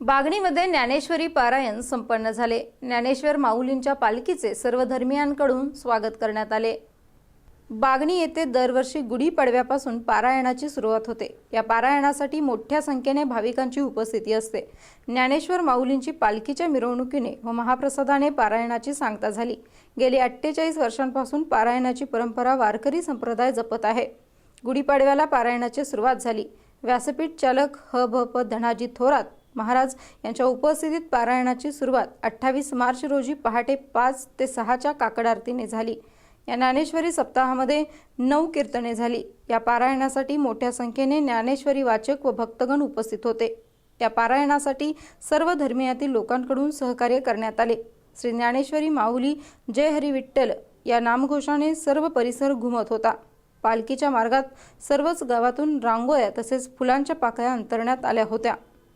बागणीमध्ये ज्ञानेश्वरी पारायण संपन्न झाले. ज्ञानेश्वर माऊलींच्या पालखीचे सर्व धर्मियांकडून स्वागत करण्यात आले. बागणी येथे दरवर्षी गुढीपाडव्यापासून पारायणाची सुरुवात होते. या पारायणासाठी मोठ्या संख्येने भाविकांची उपस्थिती असते. ज्ञानेश्वर माऊलींची पालखीच्या मिरवणुकीने व महाप्रसादाने पारायणाची सांगता झाली. गेली अठ्ठेचाळीस वर्षांपासून पारायणाची परंपरा वारकरी संप्रदाय जपत आहे. गुढीपाडव्याला पारायणाची सुरुवात झाली. व्यासपीठ चालक ह भ प धनाजी थोरात महाराज यांच्या उपस्थितीत पारायणाची सुरुवात अठ्ठावीस मार्च रोजी पहाटे पाच ते सहाच्या काकड आरतीने झाली. या ज्ञानेश्वरी सप्ताहामध्ये नऊ कीर्तने झाली. या पारायणासाठी मोठ्या संख्येने ज्ञानेश्वरी वाचक व भक्तगण उपस्थित होते. या पारायणासाठी सर्व धर्मियातील लोकांकडून सहकार्य करण्यात आले. श्री ज्ञानेश्वरी माऊली जय हरी विठ्ठल या नामघोषाने सर्व परिसर घुमत होता. पालखीच्या मार्गात सर्वच गावातून रांगोळ्या तसेच फुलांच्या पाकळ्या अंतरण्यात आल्या होत्या.